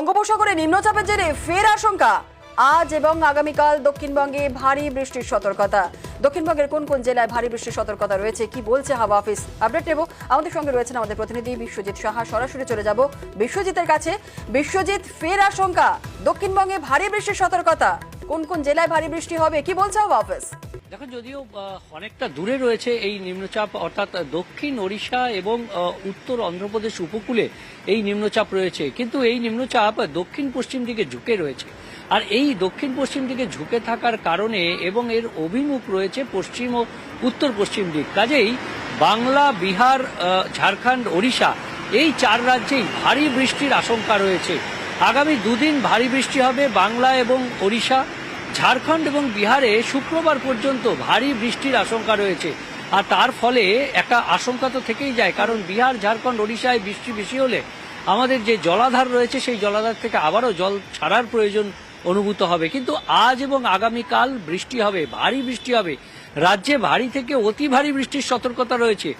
বঙ্গোপসাগরে নিম্নচাপের জেরে ফের আশঙ্কা। আজ এবং আগামীকাল দক্ষিণবঙ্গে ভারী বৃষ্টির সতর্কতা। দক্ষিণবঙ্গের কোন কোন জেলায় ভারী বৃষ্টির সতর্কতা রয়েছে, কি বলছে হাওয়া অফিস? আপডেট নেব। আমাদের সঙ্গে রয়েছেন আমাদের প্রতিনিধি বিশ্বজিৎ সাহা। সরাসরি চলে যাব বিশ্বজিতের কাছে। বিশ্বজিৎ, ফের আশঙ্কা। দক্ষিণবঙ্গে ভারী বৃষ্টির সতর্কতা। কোন কোন জেলায় ভারী বৃষ্টি হবে, কি বলছে হাওয়া অফিস? দেখো যদিও অনেকটা দূরে রয়েছে এই নিম্নচাপ, অর্থাৎ দক্ষিণ ওড়িশা এবং উত্তর অন্ধ্রপ্রদেশ উপকূলে এই নিম্নচাপ রয়েছে। কিন্তু এই নিম্নচাপ দক্ষিণ পশ্চিম দিকে ঝুঁকে রয়েছে। আর এই দক্ষিণ পশ্চিম দিকে ঝুঁকে থাকার কারণে এবং এর অভিমুখ রয়েছে পশ্চিম ও উত্তর পশ্চিম দিক। কাজেই বাংলা, বিহার ঝাড়খণ্ড, ওড়িশা এই চার রাজ্যেই ভারী বৃষ্টির আশঙ্কা রয়েছে। আগামী দুদিন ভারী বৃষ্টি হবে বাংলা এবং ওড়িশা। ঝাড়খণ্ড এবং বিহারে শুক্রবার পর্যন্ত ভারী বৃষ্টির আশঙ্কা রয়েছে। আর তার ফলে একটা আশঙ্কা তো থেকেই যায়, কারণ বিহার, ঝাড়খণ্ড, ওড়িশায় বৃষ্টি বেশি হলে আমাদের যে জলাধার রয়েছে, সেই জলাধার থেকে আবারও জল ছাড়ার প্রয়োজন অনুভূত হবে। কিন্তু আজ এবং আগামীকাল বৃষ্টি হবে, ভারী বৃষ্টি হবে। রাজ্যে ভারী থেকে অতি ভারী বৃষ্টির সতর্কতা রয়েছে।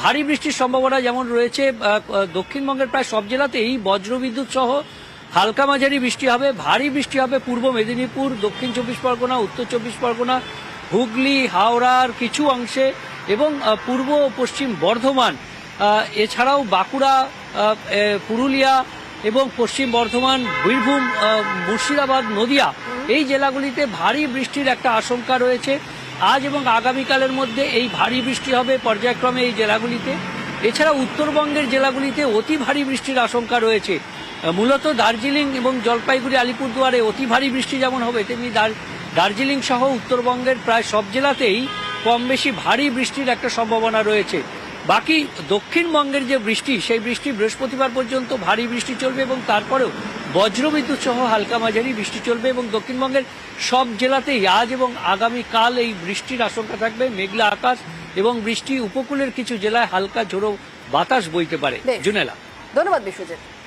ভারী বৃষ্টির সম্ভাবনা যেমন রয়েছে দক্ষিণবঙ্গের প্রায় সব জেলাতেই বজ্রবিদ্যুৎ সহ হালকা মাঝারি বৃষ্টি হবে, ভারী বৃষ্টি হবে পূর্ব মেদিনীপুর, দক্ষিণ চব্বিশ পরগনা, উত্তর চব্বিশ পরগনা, হুগলি, হাওড়ার কিছু অংশে এবং পূর্ব পশ্চিম বর্ধমান এছাড়াও বাঁকুড়া পুরুলিয়া এবং পশ্চিম বর্ধমান, বীরভূম মুর্শিদাবাদ, নদিয়া এই জেলাগুলিতে ভারী বৃষ্টির একটা আশঙ্কা রয়েছে। আজ এবং আগামীকালের মধ্যে এই ভারী বৃষ্টি হবে পর্যায়ক্রমে এই জেলাগুলিতে। এছাড়া উত্তরবঙ্গের জেলাগুলিতে অতি ভারী বৃষ্টির আশঙ্কা রয়েছে। মূলত দার্জিলিং এবং জলপাইগুড়ি আলিপুরদুয়ারে অতি ভারী বৃষ্টি যেমন হবে তেমনি দার- দার্জিলিং সহ উত্তরবঙ্গের প্রায় সব জেলাতেই কম বেশি ভারী বৃষ্টির একটা সম্ভাবনা রয়েছে। বাকি দক্ষিণবঙ্গের যে বৃষ্টি সেই বৃষ্টি বৃহস্পতিবার পর্যন্ত ভারী বৃষ্টি চলবে এবং তারপরেও বজ্রবিদ্যুৎ সহ হালকা মাঝারি বৃষ্টি চলবে এবং দক্ষিণবঙ্গের সব জেলাতেই আজ এবং আগামীকাল এই বৃষ্টির আশঙ্কা থাকবে। মেঘলা আকাশ এবং বৃষ্টি উপকূলের কিছু জেলায় হালকা ঝোড়ো বাতাস বইতে পারে। জুনেলা। ধন্যবাদ বিশ্বজিৎ।